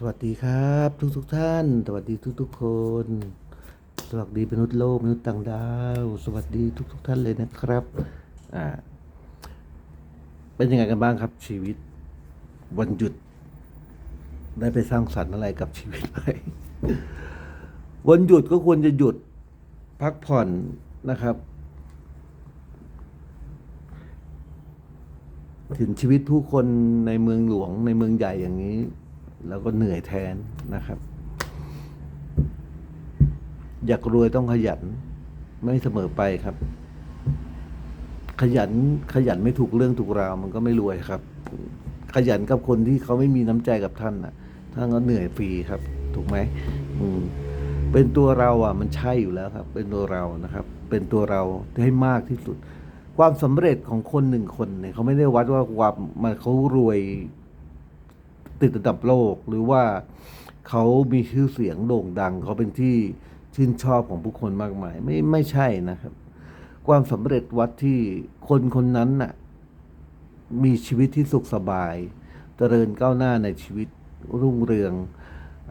สวัสดีครับ ทุกทุกท่าน สวัสดีทุกทุกคน สวัสดีมนุษย์โลกมนุษย์ต่างดาว สวัสดีทุกทุกท่านเลยนะครับอ่าเป็นยังไงกันบ้างครับ ชีวิตวันหยุด ได้ไปสร้างสรรค์อะไรกับชีวิตไหมวันหยุดก็ควรจะหยุดพักผ่อนนะครับถึงชีวิตผู้คนในเมืองหลวงในเมืองใหญ่อย่างนี้ แล้วก็เหนื่อยแทนนะครับ อยากรวยต้องขยัน ไม่เสมอไปครับ ขยันขยันไม่ถูกเรื่องถูกราว มันก็ไม่รวยครับ ขยันกับคนที่เขาไม่มีน้ำใจกับท่านน่ะท่านก็เหนื่อยฟรีครับ ถูกไหมอืมเป็นตัวเราอะ มันใช่อยู่แล้วครับ เป็นตัวเรานะครับ เป็นตัวเราให้มากที่สุด ความสำเร็จของคนหนึ่งคนเนี่ยเขาไม่ได้วัดว่าความมันเขารวย ติดอันดับโลก หรือว่าเขามีชื่อเสียงโด่งดัง เขาเป็นที่ชื่นชอบของผู้คนมากมาย ไม่ไม่ใช่นะครับ ความสำเร็จวัดที่คนคนนั้นน่ะมีชีวิตที่สุขสบาย เจริญก้าวหน้าในชีวิตรุ่งเรือง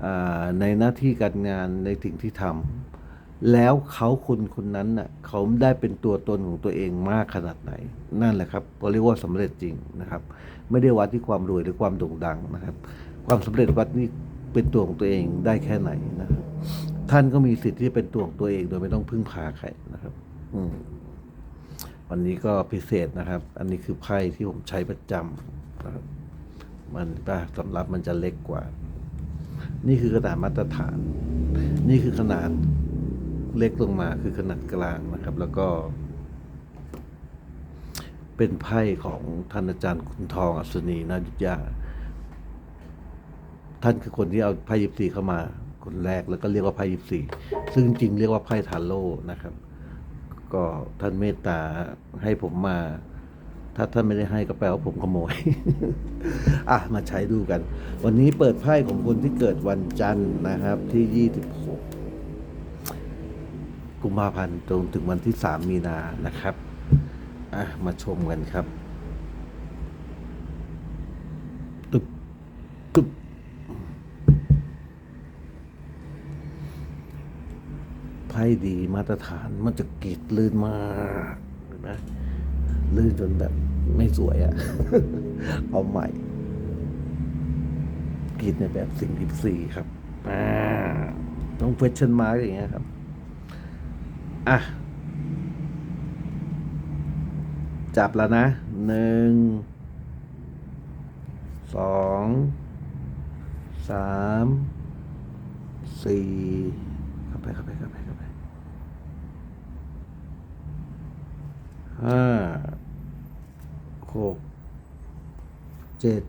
อในหน้าที่การงานในสิ่งที่ทำ แล้วเขาคนคนนั้นน่ะเขาได้เป็นตัวตนของตัวเองมากขนาดไหน นั่นแหละครับเราเรียกว่าสำเร็จจริงนะครับ ไม่ได้วัดที่ความรวยหรือความโด่งดังนะครับ ความสำเร็จวัดนี่เป็นตัวของตัวเองได้แค่ไหนนะครับ ท่านก็มีสิทธิ์ที่จะเป็นตัวของตัวเองโดยไม่ต้องพึ่งพาใครนะครับ อืมวันนี้ก็พิเศษนะครับ อันนี้คือไพ่ที่ผมใช้ประจำนะครับมันสำหรับมันจะเล็กกว่า นี่คือขนาดมาตรฐาน นี่คือขนาด เล็กลงมาคือขนาดกลางนะครับ แล้วก็ เป็นไพ่ของท่านอาจารย์คุณทองอัศนีนายุทธยา ท่านคือคนที่เอาไพ่ยิปซีเข้ามาคนแรกแล้วก็เรียกว่าไพ่ยิปซีซึ่งจริงเรียกว่าไพ่ทาโร่นะครับ ก็ท่านเมตตาให้ผมมา ถ้าท่านไม่ได้ให้ก็แปลว่าผมขโมย อะมาใช้ดูกัน วันนี้เปิดไพ่ของคนที่เกิดวันจันทร์นะครับที่ 26 กุมภาพันธ์จนถึงวันที่ 3 มีนานะครับอะมาชมกันครับตึบตึบไพ่ดีมาตรฐานมันจะกรีดลื่นมากเห็นไหมลื่นจนแบบไม่สวยอะ่ะ เอาใหม่กรีดในแบบสิ่งที่สี่ครับ ต้องเฟชั่นมาร์กอย่างเงี้ยครับ อะ จับแล้วนะหนึ่งสองสามสี่เข้าไปเข้าไปเข้าไปเข้าไปห้าหกเจ็ด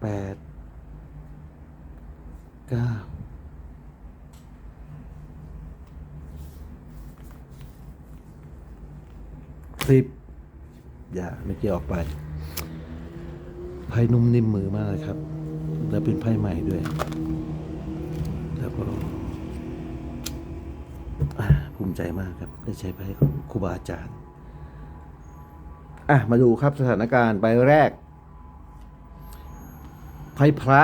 แปด เก้า สิบอย่าไม่เกี่ยวออกไป ไพ่นุ่มนิ่มมือมากเลยครับ แล้วเป็นไพ่ใหม่ด้วย แล้วก็ภูมิใจมากครับ ได้ใช้ไพ่ของครูบาอาจารย์ อะ มาดูครับสถานการณ์ใบแรก ไพ่พระ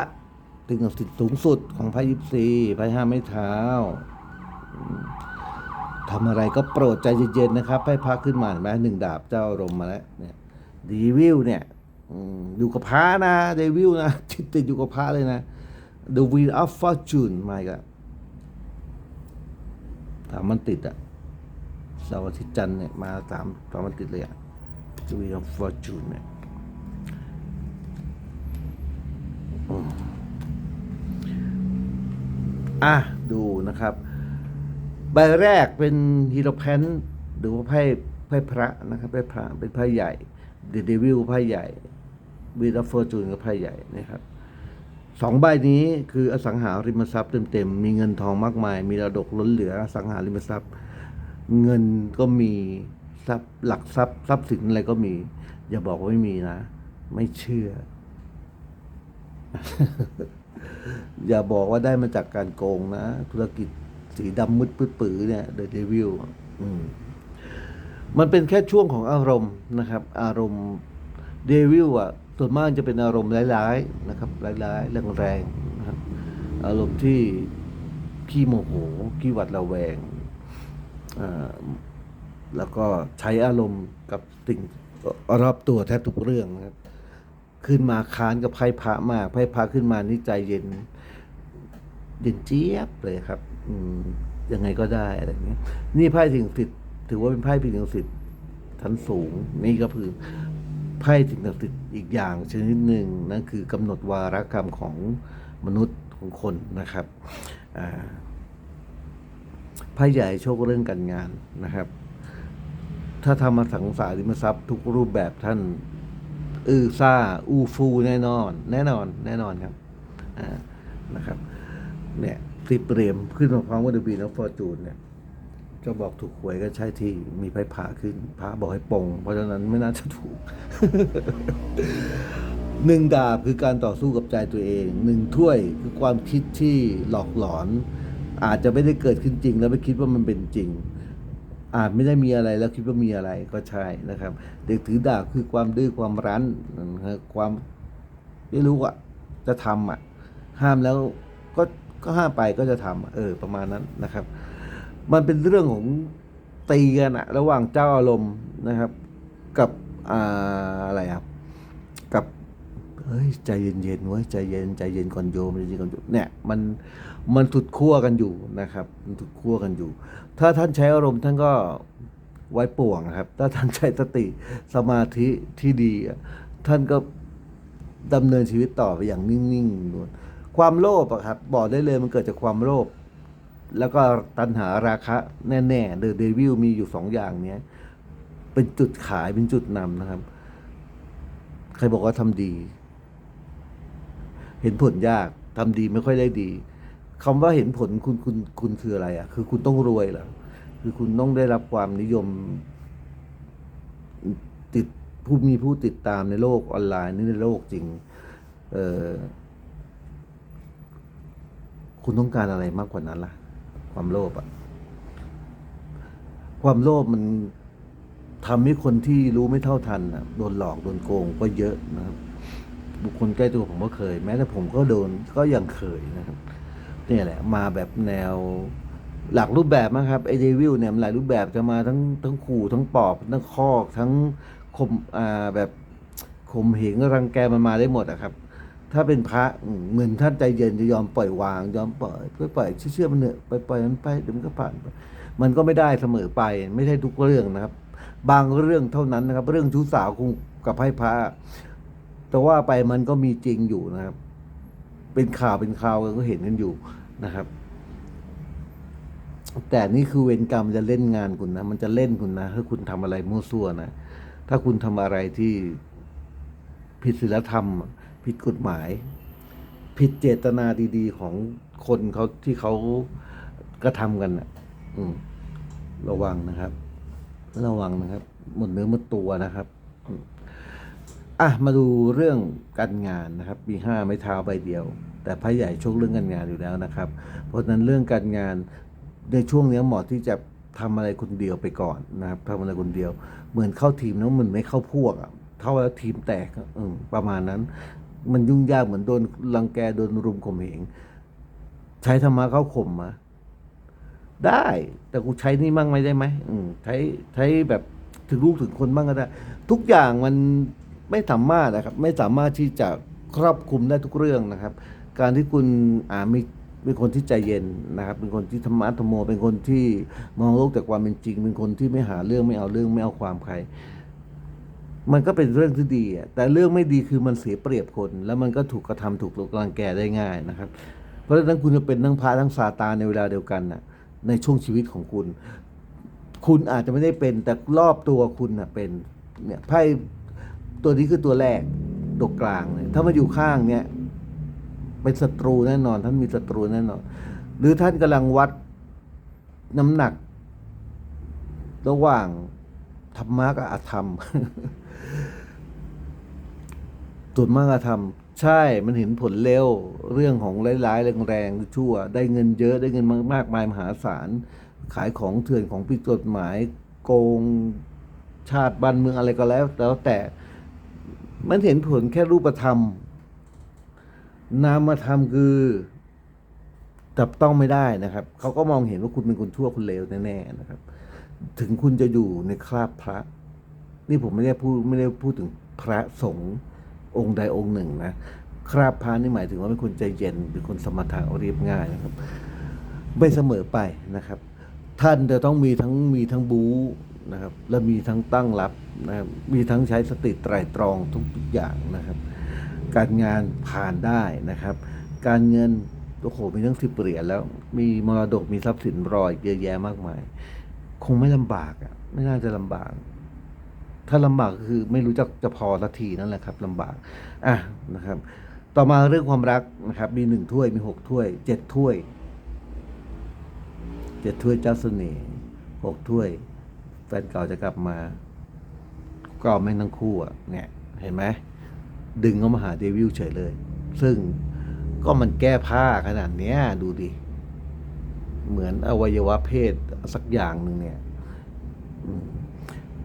ถึงกับสิทธิ์สูงสุดของไพ่ยิปซีไพ่ห้าไม้เท้า ทำอะไรก็โปรดใจเย็นๆนะครับไพ่พระขึ้นมาเห็นไหมหนึ่งดาบเจ้าอารมณ์มาแล้วเนี่ยดีวิลเนี่ยอยู่กับพระนะเดวิลนะติดติดอยู่กับพระเลยนะ The Wheel of Fortune มาอีกแล้วถามมันติดอะเสาร์อาทิตย์จันทร์เนี่ยมาสามสามมันติดเลยอะ The Wheel of Fortune เนี่ยอะ ดูนะครับ ใบแรกเป็นฮีโรแพนหรือว่าไพ่ไพ่พระนะครับไพ่พระเป็นไพ่ใหญ่เดดวิลไพ่ใหญ่วีดอฟเฟอร์จูนก็ไพ่ใหญ่นะครับสองใบนี้คืออสังหาริมทรัพย์เต็มๆ มีเงินทองมากมาย มีระดกล้นเหลืออสังหาริมทรัพย์ เงินก็มีทรัพย์หลักทรัพย์ทรัพย์สินอะไรก็มี อย่าบอกว่าไม่มีนะ ไม่เชื่อ อย่าบอกว่าได้มาจากการโกงนะ ธุรกิจ สีดำมืดปื้อปือเนี่ยเดอะเดวิลมันเป็นแค่ช่วงของอารมณ์นะครับ อารมณ์เดวิลอะส่วนมากจะเป็นอารมณ์ร้ายๆนะครับร้ายๆแรงๆนะครับ อารมณ์ที่ขี้โมโหขี้หวัดระแวงแล้วก็ใช้อารมณ์กับสิ่งรอบตัวแทบทุกเรื่องนะครับ ขึ้นมาค้านกับไพ่พระมากไพ่พระขึ้นมานี่ใจเย็น เย็นเจี๊ยบเลยครับ ยังไงก็ได้อะไรเงี้ยนี่ไพ่ถึงสิทธิ์ถือว่าเป็นไพ่พิถึงสิทธิ์ชั้นสูง นี่ก็คือไพ่ถึงสิทธิ์อีกอย่างชนิดหนึ่งนั่นคือกำหนดวาระกรรมของมนุษย์ของคนนะครับไพ่ใหญ่โชคเรื่องการงานนะครับ ถ้าทำมาสังสาริมทรัพย์ทุกรูปแบบท่านอือซ่า อูฟูแน่นอน แน่นอน แน่นอนครับนะครับ เนี่ย สิบเหรียญขึ้นมาพร้อมกับเดบีนฟอร์จูนเนี่ยจะบอกถูกหวยก็ใช่ที่มีไพ่พาขึ้นพระบอกให้ปงเพราะฉะนั้นไม่น่าจะถูกหนึ่งดาบคือการต่อสู้กับใจตัวเองหนึ่งถ้วยคือความคิดที่หลอกหลอน อาจจะไม่ได้เกิดขึ้นจริง แล้วไม่คิดว่ามันเป็นจริง อาจไม่ได้มีอะไรแล้วคิดว่ามีอะไรก็ใช่นะครับ เด็กถือดาบคือความดื้อความรั้นครับความไม่รู้อะจะทำอะห้ามแล้วก็ ก็ห้ามไปก็จะทำเออประมาณนั้นนะครับ มันเป็นเรื่องของตีกันอะระหว่างเจ้าอารมณ์นะครับ กับอ่าอะไรครับกับเฮ้ยใจเย็นๆไว้ยใจเย็นใจเย็นก่อนโยมใจเย็นก่อนโยมเนี่ยมันมันถุดขั้วกันอยู่นะครับ มันถุดขั้วกันอยู่ ถ้าท่านใช้อารมณ์ท่านก็ไว้ป่วงครับ ถ้าท่านใช้สติสมาธิที่ดี ท่านก็ดำเนินชีวิตต่อไปอย่างนิ่งๆนวล ความโลภอะครับบอกได้เลยมันเกิดจากความโลภแล้วก็ตัณหาราคะแน่ๆเดอะเดวิลมีอยู่สองอย่างเนี้ยเป็นจุดขายเป็นจุดนำนะครับ ใครบอกว่าทำดี เห็นผลยากทำดีไม่ค่อยได้ดีคำว่าเห็นผลคุณคุณคุณคืออะไรอะ คือคุณต้องรวยเหรอคือคุณต้องได้รับความนิยม ติดผู้มีผู้ติดตามในโลกออนไลน์นี่ในโลกจริง เออ คุณต้องการอะไรมากกว่านั้นล่ะ ความโลภอะความโลภมันทำให้คนที่รู้ไม่เท่าทันอะโดนหลอกโดนโกงก็เยอะนะครับ บุคคลใกล้ตัวผมก็เคย แม้แต่ผมก็โดนก็ยังเคยนะครับเนี่ยแหละ มาแบบแนวหลักรูปแบบนะครับไอเดวิลเนี่ยมันหลายรูปแบบจะมาทั้งทั้งขู่ทั้งปอบทั้งคอกทั้งข่มอ่าแบบข่มเหงรังแกมันมาได้หมดอะครับ ถ้าเป็นพระเหมือนท่านใจเย็นจะยอมปล่อยวาง ยอมปล่อยปล่อยปล่อยเชื่อๆมันเถอะปล่อยปล่อยมันไปเดี๋ยวมันก็ผ่านมันก็ไม่ได้เสมอไป ไม่ใช่ทุกเรื่องนะครับ บางเรื่องเท่านั้นนะครับ เรื่องชู้สาวคงกับให้พระแต่ว่าไปมันก็มีจริงอยู่นะครับ เป็นข่าวเป็นข่าวก็เห็นกันอยู่นะครับ แต่นี่คือเวรกรรมจะเล่นงานคุณนะ มันจะเล่นคุณนะถ้าคุณทำอะไรมั่วซั่วนะถ้าคุณทำอะไรที่ผิดศีลธรรม ผิดกฎหมาย ผิดเจตนาดีๆ ของคนเขาที่เขากระทำกันนะอืม ระวังนะครับ ระวังนะครับ หมดเนื้อหมดตัวนะครับอะมาดูเรื่องการงานนะครับปีห้าไม่เท้าใบเดียว แต่พระใหญ่โชคเรื่องการงานอยู่แล้วนะครับ เพราะฉะนั้นเรื่องการงานในช่วงนี้เหมาะที่จะทำอะไรคนเดียวไปก่อนนะครับทำอะไรคนเดียว เหมือนเข้าทีมแล้วมันไม่เข้าพวกอะเท่าแล้วทีมแตกประมาณนั้น มันยุ่งยากเหมือนโดนรังแกโดนรุมข่มเหงใช้ธรรมะเข้าข่มมาได้ แต่กูใช้นี่มั่งไม่ได้ไหมอืมใช้ใช้แบบถึงลูกถึงคนบ้างก็ได้ ทุกอย่างมันไม่สามารถนะครับ ไม่สามารถที่จะครอบคลุมได้ทุกเรื่องนะครับ การที่คุณอ่ามีเป็นคนที่ใจเย็นนะครับ เป็นคนที่ธรรมะธรรมโม เป็นคนที่มองโลกแต่ความเป็นจริง เป็นคนที่ไม่หาเรื่องไม่เอาเรื่องไม่เอาความใคร มันก็เป็นเรื่องที่ดีอะแต่เรื่องไม่ดีคือมันเสียเปรียบคน แล้วมันก็ถูกกระทำถูกรังแกได้ง่ายนะครับ เพราะฉะนั้นคุณจะเป็นทั้งพระทั้งซาตานในเวลาเดียวกันน่ะในช่วงชีวิตของคุณ คุณอาจจะไม่ได้เป็นแต่รอบตัวคุณน่ะเป็นเนี่ยไพ่ตัวนี้คือตัวแรกตัวกลางเนี่ยถ้ามาอยู่ข้างเนี่ยเป็นศัตรูแน่นอน ท่านมีศัตรูแน่นอน หรือท่านกำลังวัดน้ำหนัก ระหว่างธรรมะกับอธรรม ส่วนมากอธรรมใช่มันเห็นผลเร็ว เรื่องของร้ายๆแรงๆชั่ว ได้เงินเยอะได้เงินมากมายมหาศาล ขายของเถื่อนของผิดกฎหมาย โกงชาติบ้านเมืองอะไรก็แล้ว แล้วแต่มันเห็นผลแค่รูปธรรม นามธรรมคือจับต้องไม่ได้นะครับ เขาก็มองเห็นว่าคุณเป็นคนชั่วคนเลวแน่ๆนะครับ ถึงคุณจะอยู่ในคราบพระ นี่ผมไม่ได้พูดไม่ได้พูดถึงพระสงฆ์องค์ใดองค์หนึ่งนะคราบพระนี่หมายถึงว่าเป็นคนใจเย็นเป็นคนสมถะเรียบง่ายนะครับ ไม่เสมอไปนะครับ ท่านจะต้องมีทั้งมีทั้งบู๊นะครับ และมีทั้งตั้งรับนะครับมีทั้งใช้สติไตรตรองทุกๆอย่างนะครับ การงานผ่านได้นะครับ การเงินโอ้โหมีทั้งสิบเหรียญแล้วมีมรดกมีทรัพย์สินรอยเยอะแยะมากมาย คงไม่ลำบากอะไม่น่าจะลำบาก ถ้าลำบากคือไม่รู้จักจะพอสักทีนั่นแหละครับลำบากอะนะครับ ต่อมาเรื่องความรักนะครับ มีหนึ่งถ้วยมีหกถ้วยเจ็ดถ้วยเจ็ดถ้วยเจ้าเสน่ห์หกถ้วย แฟนเก่าจะกลับมาก็เอาแม่งทั้งคู่อะเนี่ย เห็นไหมดึงเข้ามาหาเดวิลเฉยเลย ซึ่งก็มันแก้ผ้าขนาดเนี้ยดูดิ เหมือนอวัยวะเพศสักอย่างหนึ่งเนี่ย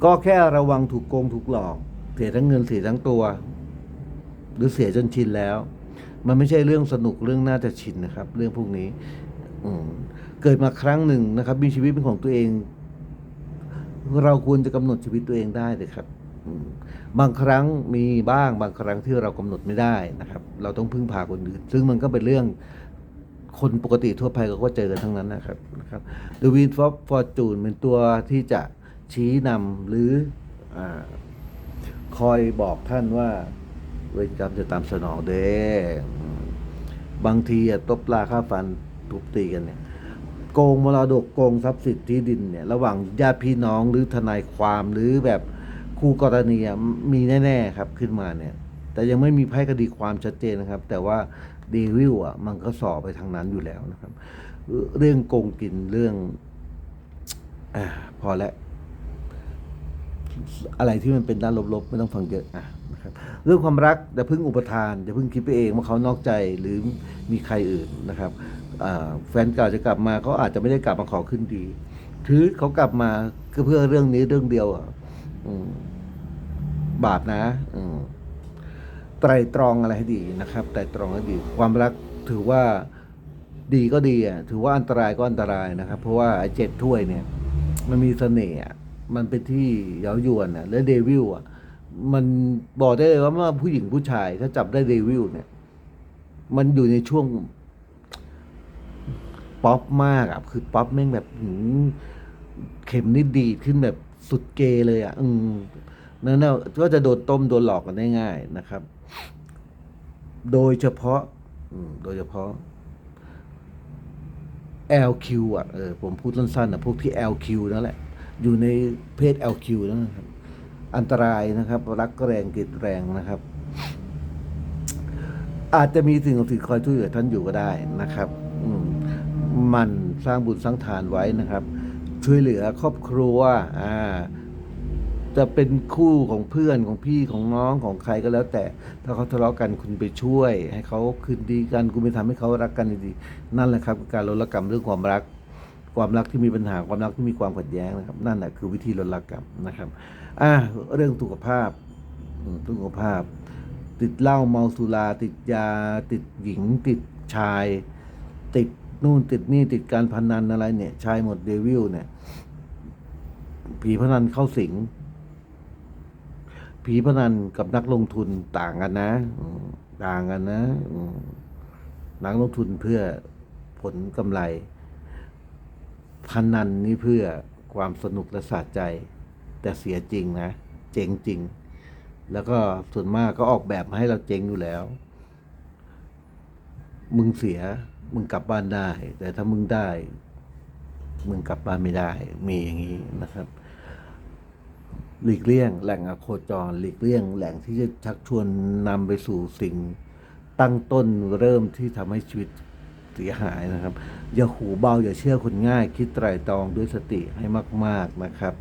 ก็แค่ระวังถูกโกงถูกหลอก เสียทั้งเงินเสียทั้งตัว หรือเสียจนชินแล้ว มันไม่ใช่เรื่องสนุกเรื่องน่าจะชินนะครับ เรื่องพวกนี้อเกิดมาครั้งหนึ่งนะครับ มีชีวิตเป็นของตัวเอง เราควรจะกำหนดชีวิตตัวเองได้เลยครับบางครั้งมีบ้างบางครั้งที่เรากำหนดไม่ได้นะครับ เราต้องพึ่งพาคนอื่น ซึ่งมันก็เป็นเรื่องคนปกติทั่วไปเขาก็เจอกันทั้งนั้นนะครับนะครับ The Wind of Fortune เป็นตัวที่จะ ชี้นำหรืออคอยบอกท่านว่าเวรกรรมจะตามสนองเด้บางทีตบปลาข้าฟันทุบตีกันเนี่ยโกงมรดกโกงทรัพย์สินที่ดินเนี่ยระหว่างญาติพี่น้องหรือทนายความหรือแบบคู่กรณีมีแน่ๆครับขึ้นมาเนี่ย แต่ยังไม่มีไพ่คดีความชัดเจนนะครับ แต่ว่าเดวิลอะมันก็สอบไปทางนั้นอยู่แล้วนะครับ เรื่องโกงกินเรื่องอ่าพอแล้ว อะไรที่มันเป็นด้านลบๆ ไม่ต้องฟังเยอะอะนะครับเรื่องความรักอย่าเพิ่งอุปทานอย่าเพิ่งคิดไปเองว่าเขานอกใจหรือมีใครอื่นนะครับอ่าแฟนเก่าจะกลับมาเขาอาจจะไม่ได้กลับมาขอขึ้นดี ถือเขากลับมาก็เพื่อเรื่องนี้เรื่องเดียวอะอืมบาปนะอืมไตรตรองอะไรให้ดีนะครับไตรตรองให้ดี ความรักถือว่าดีก็ดีอะถือว่าอันตรายก็อันตรายนะครับ เพราะว่าไอ้เจ็ดถ้วยเนี่ย มันมีเสน่ห์อะ มันเป็นที่เย้ายวนอะและเดวิลอะ มันบอกได้เลยว่าเมื่อผู้หญิงผู้ชายถ้าจับได้เดวิลเนี่ย มันอยู่ในช่วงป๊อปมากอะ คือป๊อปแม่งแบบหืมเข็มนี่ดีขึ้นแบบสุดเกย์เลยอะ อืมนั่นน่ะก็จะโดนต้มโดนหลอกกันได้ง่ายนะครับ โดยเฉพาะโดยเฉพาะ LQ อะเออผมพูดสั้นๆอะพวกที่ LQ นั่นแหละ อยู่ในเพศ LQ นั่นนะครับ อันตรายนะครับ รักแรงเกลียดแรงนะครับ อาจจะมีสิ่งศักดิ์สิทธิ์คอยช่วยเหลือท่านอยู่ก็ได้นะครับมันสร้างบุญสร้างทานไว้นะครับ ช่วยเหลือครอบครัวอ่าจะเป็นคู่ของเพื่อนของพี่ของน้องของใครก็แล้ว แต่ถ้าเขาทะเลาะกันคุณไปช่วย ให้เขาคืนดีกัน คุณไปทำให้เขารักกันดีๆนั่นแหละครับ การลดละกรรมเรื่องความรัก ความรักที่มีปัญหาความรักที่มีความขัดแย้งนะครับ นั่นแหละคือวิธีลดละกรรมนะครับอ่าเรื่องสุขภาพสุขภาพ ติดเหล้าเมาสุราติดยา ติดหญิง ติดชาย ติดนู่นติดนี่ติดการพนันอะไรเนี่ย ชายหมดเดวิลเนี่ย ผีพนันเข้าสิง ผีพนันกับนักลงทุนต่างกันนะต่างกันนะนักลงทุนเพื่อผลกำไร พนันนี่เพื่อความสนุกและสะใจ แต่เสียจริงนะ เจ๋งจริง แล้วก็ส่วนมากก็ออกแบบมาให้เราเจ๊งอยู่แล้ว มึงเสีย มึงกลับบ้านได้ แต่ถ้ามึงได้ มึงกลับบ้านไม่ได้ มีอย่างนี้นะครับหลีกเลี่ยงแหล่งอโคจร หลีกเลี่ยงแหล่งที่จะชักชวนนำไปสู่สิ่งตั้งต้นเริ่มที่ทำให้ชีวิต เสียหายนะครับ อย่าหูเบาอย่าเชื่อคนง่าย คิดไตร่ตรองด้วยสติให้มาก ๆนะครับ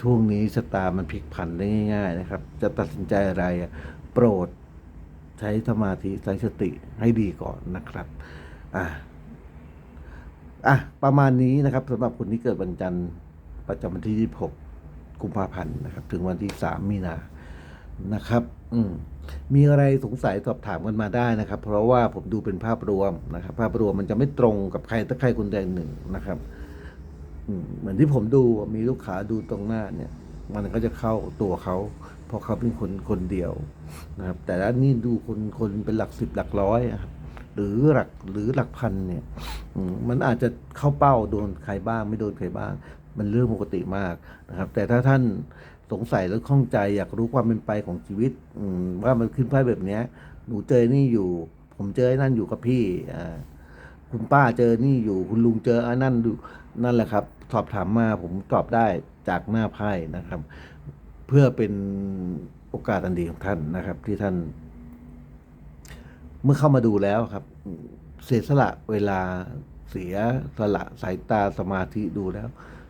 ช่วงนี้ชะตามันพลิกผันได้ง่าย ๆ นะครับ จะตัดสินใจอะไรโปรดใช้สมาธิใช้สติให้ดีก่อนนะครับอะอะประมาณนี้นะครับสำหรับคนที่เกิดวันจันทร์ประจำวันที่ 26 กุมภาพันธ์นะครับ ถึงวันที่ 3 มีนานะครับ อืม มีอะไรสงสัยสอบถามกันมาได้นะครับ เพราะว่าผมดูเป็นภาพรวมนะครับ ภาพรวมมันจะไม่ตรงกับใครถ้าใครคนใดหนึ่งนะครับเหมือนที่ผมดูมีลูกค้าดูตรงหน้าเนี่ย มันก็จะเข้าตัวเขาเพราะเขาเป็นคนคนเดียวนะครับ แต่ด้านนี้ดูคนคนเป็นหลักสิบหลักร้อยอะครับหรือหลักหรือหลักพันเนี่ยมันอาจจะเข้าเป้าโดนใครบ้าง ไม่โดนใครบ้าง มันเรื่องปกติมากนะครับ แต่ถ้าท่าน สงสัยแล้วข้องใจอยากรู้ความเป็นไปของชีวิต อืมว่ามันขึ้นไพ่แบบเนี้ย หนูเจอนี่อยู่ ผมเจอไอ้นั่นอยู่กับพี่อ่าคุณป้าเจอนี่อยู่คุณลุงเจอไอ้นั่นอยู่นั่นแหละครับ สอบถามมาผมตอบได้จากหน้าไพ่นะครับ เพื่อเป็นโอกาสอันดีของท่านนะครับ ที่ท่าน เมื่อเข้ามาดูแล้วครับ เสียสละเวลาเสียสละสายตาสมาธิดูแล้ว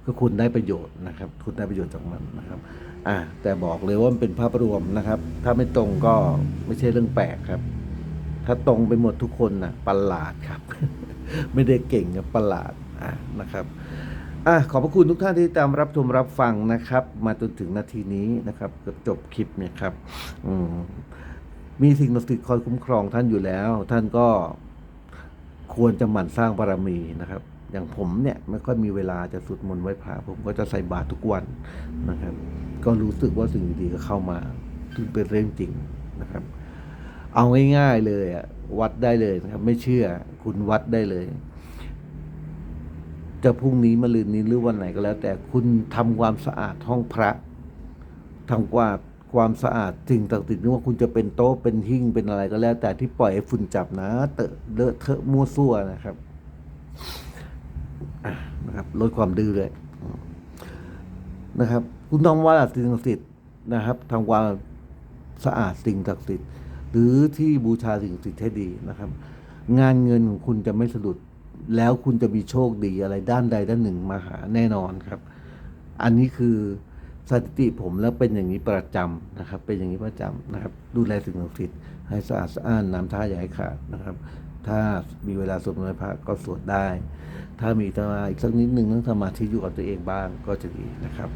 ก็คุณได้ประโยชน์นะครับ คุณได้ประโยชน์จากมันนะครับอ่าแต่บอกเลยว่ามันเป็นภาพรวมนะครับ ถ้าไม่ตรงก็ไม่ใช่เรื่องแปลกครับ ถ้าตรงไปหมดทุกคนนะประหลาดครับ ไม่ได้เก่งกับประหลาดอะนะครับอะขอบพระคุณทุกท่านที่ตามรับชมรับฟังนะครับ มาจนถึงนาทีนี้นะครับเกือบจบคลิปเนี่ยครับอืมมีสิ่งศักดิ์สิทธิ์คอยคุ้มครองท่านอยู่แล้ว ท่านก็ควรจะหมั่นสร้างบารมีนะครับ อย่างผมเนี่ยไม่ค่อยมีเวลาจะสวดมนต์ไหว้พระผมก็จะใส่บาตรทุกวันนะครับ ก็รู้สึกว่าสิ่งดีๆก็เข้ามาซึ่งเป็นเรื่องจริงนะครับ เอาง่าย ๆเลยอะวัดได้เลยนะครับ ไม่เชื่อคุณวัดได้เลย จะพรุ่งนี้มะรืนนี้หรือวันไหนก็แล้ว แต่คุณทำความสะอาดห้องพระทำความความสะอาดสิ่งต่างๆไม่ว่าคุณจะเป็นโต๊ะเป็นหิ้งเป็นอะไรก็แล้ว แต่ที่ปล่อยให้ฝุ่นจับนะเตอะเลอะเทอะมั่วซั่วนะครับ นะครับลดความดื้อเลยนะครับ คุณต้องว่าสิ่งศักดิ์สิทธิ์นะครับทำความสะอาดสิ่งศักดิ์สิทธิ์ หรือที่บูชาสิ่งศักดิ์สิทธิ์ให้ดีนะครับ งานเงินของคุณจะไม่สะดุดแล้วคุณจะมีโชคดีอะไรด้านใดด้านหนึ่งมาหาแน่นอนครับ อันนี้คือสถิติผมแล้วเป็นอย่างนี้ประจำนะครับ เป็นอย่างนี้ประจำนะครับ ดูแลสิ่งศักดิ์สิทธิ์ให้สะอาดสะอ้านน้ำท่าอย่าให้ขาดนะครับ ถ้ามีเวลาสวดมนต์พระก็สวดได้ ถ้ามีสมาอีกสักนิดหนึ่งนั่งสมาธิอยู่กับตัวเองบ้างก็จะดีนะครับ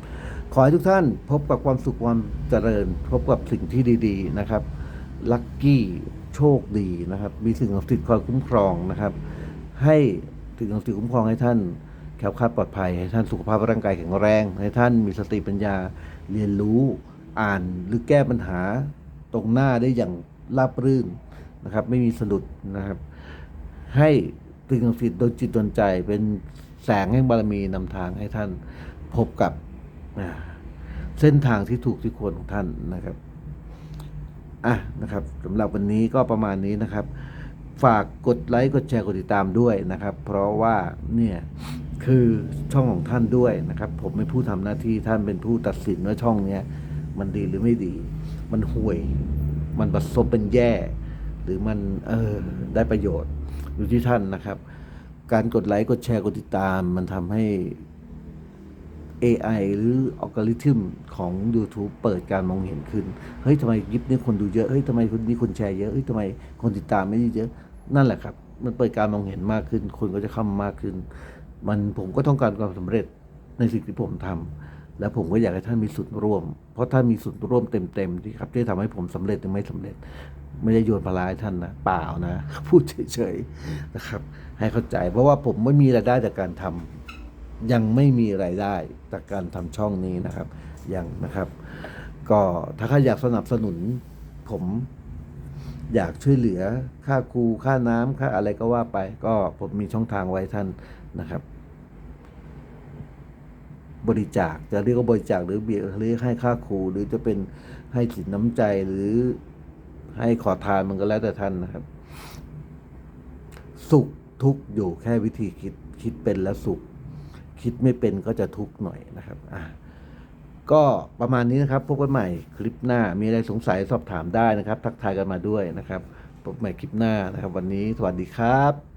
ขอให้ทุกท่านพบกับความสุขความเจริญ พบกับสิ่งที่ดี ๆ นะครับลัคกี้โชคดีนะครับ มีสิ่งศักดิ์สิทธิ์คอยคุ้มครองนะครับ ให้สิ่งศักดิ์สิทธิ์คุ้มครองให้ท่านแคล้วคลาปลอดภัยให้ท่านสุขภาพร่างกายแข็งแรง ให้ท่านมีสติปัญญาเรียนรู้อ่านหรือแก้ปัญหาตรงหน้าได้อย่างราบรื่นนะครับ ไม่มีสะดุดนะครับ ให้สิ่งศักดิ์สิทธิ์โดนจิตโดนใจเป็นแสงแห่งบารมีนำทางให้ท่านพบกับเส้นทางที่ถูกที่ควรของท่านนะครับอะนะครับสำหรับวันนี้ก็ประมาณนี้นะครับ ฝากกดไลค์กดแชร์กดติดตามด้วยนะครับ เพราะว่าเนี่ยคือช่องของท่านด้วยนะครับ ผมเป็นผู้ทำหน้าที่ท่านเป็นผู้ตัดสินว่าช่องเนี้ยมันดีหรือไม่ดี มันห่วย มันประสบเป็นแย่ หรือมันเออได้ประโยชน์ อยู่ที่ท่านนะครับ การกดไลค์กดแชร์กดติดตาม มันทำให้ AI หรืออัลกอริทึมของ YouTube เปิดการมองเห็นขึ้น เฮ้ยทำไมยิปนี้คนดูเยอะ เฮ้ยทำไมคนนี้คนแชร์เยอะ เฮ้ยทำไมคนติดตามไม่ได้เยอะ นั่นแหละครับ มันเปิดการมองเห็นมากขึ้น คนก็จะเข้ามากขึ้น มันผมก็ต้องการความสำเร็จในสิ่งที่ผมทำแล้วผมก็อยากให้ท่านมีส่วนร่วม เพราะถ้านมีส่วนร่วมเต็มๆที่ครับที่ทำให้ผมสำเร็จหรือไม่สำเร็จ ไม่ได้โยนภาระให้ท่านนะเปล่านะ พูดเฉยๆนะครับ ให้เข้าใจ เพราะว่าผมไม่มีรายได้จากการทำยังไม่มีรายได้จากการทำช่องนี้นะครับ ยังนะครับ ก็ถ้าใครอยากสนับสนุน ผมอยากช่วยเหลือค่าครูค่าน้ำค่าอะไรก็ว่าไป ก็ผมมีช่องทางไว้ท่านนะครับ บริจาคจะเรียกว่าบริจาคหรือเบียเรียกให้ค่าครูหรือจะเป็นให้สินน้ำใจหรือ ให้ขอทานมันก็แล้วแต่ท่านนะครับ สุขทุกข์อยู่แค่วิธีคิดคิดเป็นแล้วสุข คิดไม่เป็นก็จะทุกข์หน่อยนะครับอะก็ประมาณนี้นะครับพบกันใหม่คลิปหน้ามีอะไรสงสัยสอบถามได้นะครับ ทักทายกันมาด้วยนะครับพบใหม่คลิปหน้านะครับ วันนี้สวัสดีครับ